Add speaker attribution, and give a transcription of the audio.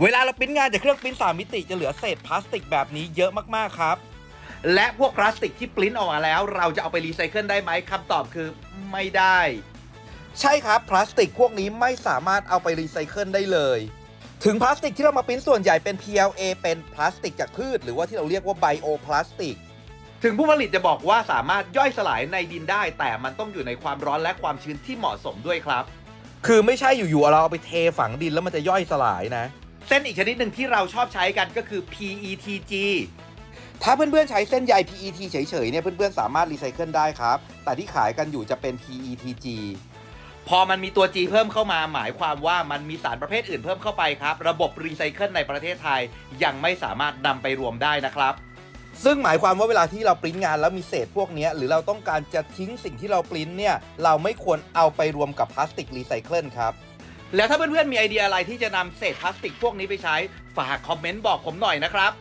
Speaker 1: เวลาเราปริ้นงานจากเครื่องปริ้นสามมิติจะเหลือเศษพลาสติกแบบนี้เยอะมากๆครับ
Speaker 2: และพวกพลาสติกที่ปริ้นออกมาแล้ว เราจะเอาไปรีไซเคิลได้ไหมคำตอบคือไม่ได้
Speaker 1: ใช่ครับพลาสติกพวกนี้ไม่สามารถเอาไปรีไซเคิลได้เลย ถึงพลาสติกที่เรามาปริ้นส่วนใหญ่เป็น PLA เป็นพลาสติกจากพืช หรือว่าที่เราเรียกว่าไบโอพลาสติก
Speaker 2: ถึงผู้ผลิตจะบอกว่าสามารถย่อยสลายในดินได้ แต่มันต้องอยู่ในความร้อนและความชื้นที่เหมาะสมด้วยครับ
Speaker 1: คือไม่ใช่อยู่ๆเราเอาไปเทฝังดินแล้วมันจะย่อยสลายนะ
Speaker 2: เส้นอีกชนิดหนึ่งที่เราชอบใช้กันก็คือ PETG
Speaker 1: ถ้าเพื่อนๆใช้เส้นใย PET เฉยๆเนี่ยเพื่อนๆสามารถรีไซเคิลได้ครับ แต่ที่ขายกันอยู่จะเป็น PETG
Speaker 2: พอมันมีตัว G เพิ่มเข้ามาหมายความว่ามันมีสารประเภทอื่นเพิ่มเข้าไปครับ ระบบรีไซเคิลในประเทศไทยยังไม่สามารถนำไปรวมได้นะครับ
Speaker 1: ซึ่งหมายความว่าเวลาที่เราปริ้นงานแล้วมีเศษพวกเนี้ยหรือเราต้องการจะทิ้งสิ่งที่เราปริ้นเนี่ยเราไม่ควรเอาไปรวมกับพลาสติกรีไซเคิลครับ
Speaker 2: แล้วถ้าเพื่อนๆมีไอเดียอะไรที่จะนำเศษพลาสติกพวกนี้ไปใช้ ฝากคอมเมนต์บอกผมหน่อยนะครับ